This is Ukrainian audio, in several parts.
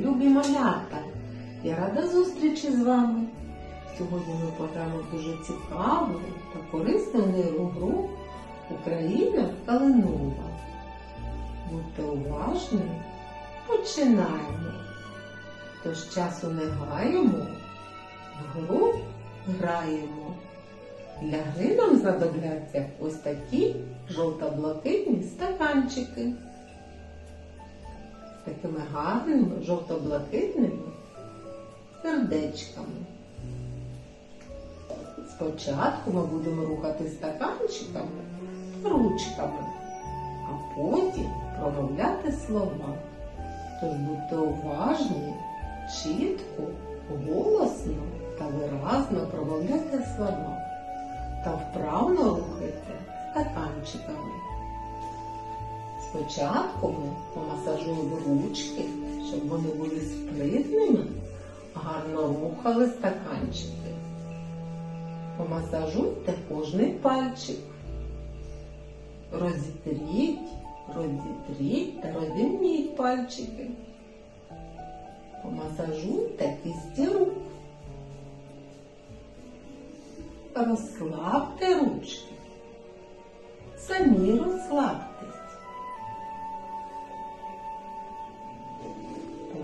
любі малята! Я рада зустрічі з вами. Сьогодні ми пограємо дуже цікаву та корисну гру Україна Калинова. Будьте уважні, починаємо. Тож часу не гаємо, в гру граємо. Для гри нам знадобляться ось такі жовто-блакитні стаканчики такими гарними жовто-блакитними сердечками. Спочатку ми будемо рухати стаканчиками ручками, а потім промовляти слова. Тож будьте уважні, чітко, голосно та виразно промовляйте слова та вправно рухайте стаканчиками. Спочатку ми помасажуємо ручки, щоб вони були спритними, гарно рухали стаканчики. Помасажуйте кожний пальчик. Розітріть, розітріть та розімніть пальчики. Помасажуйте кисті рук. Розслабте ручки. Самі розслабтесь.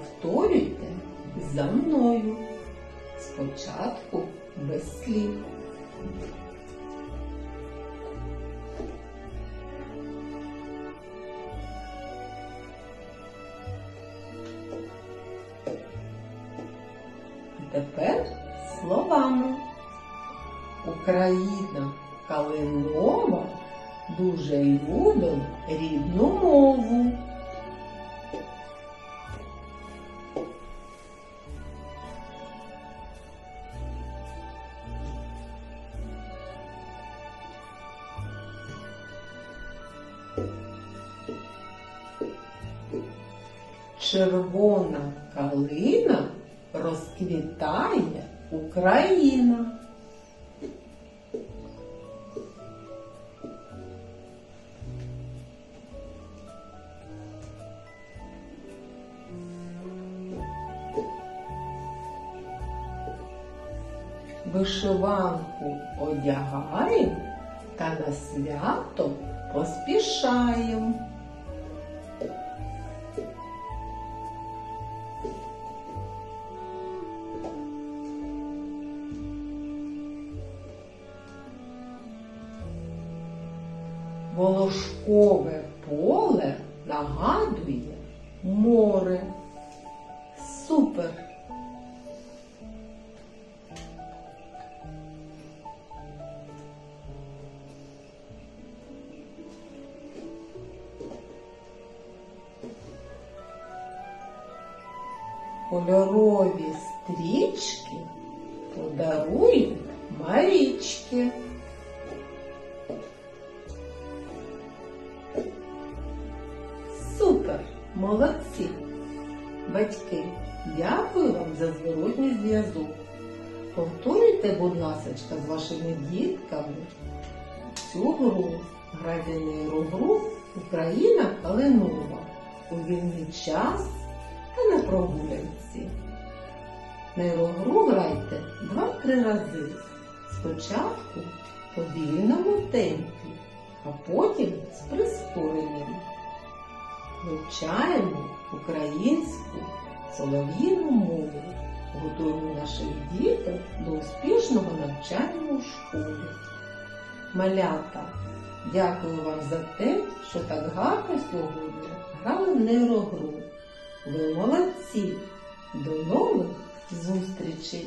Повторюйте за мною. Спочатку без слів. Тепер словами. Україна Калинова дуже любить рідну мову. Червона калина розквітає Україна. Вишиванку одягаємо та на свято поспішаємо. Волошкове поле нагадує море. Супер! Кольорові стрічки подарують Марічки. Супер! Молодці! Батьки, дякую вам за зворотній зв'язок. Повторюйте, будь ласка, з вашими дітками цю гру, грайте нейрогру Україна Калинова у вільний час прогулянці. Нейрогру грайте два-три рази. Спочатку повільному темпі, а потім з прискоренням. Вивчаємо українську солов'їну мову, готуємо наших діток до успішного навчання у школі. Малята, дякую вам за те, що так гарно сьогодні грали в нейрогру. Ви молодці! До нових зустрічей!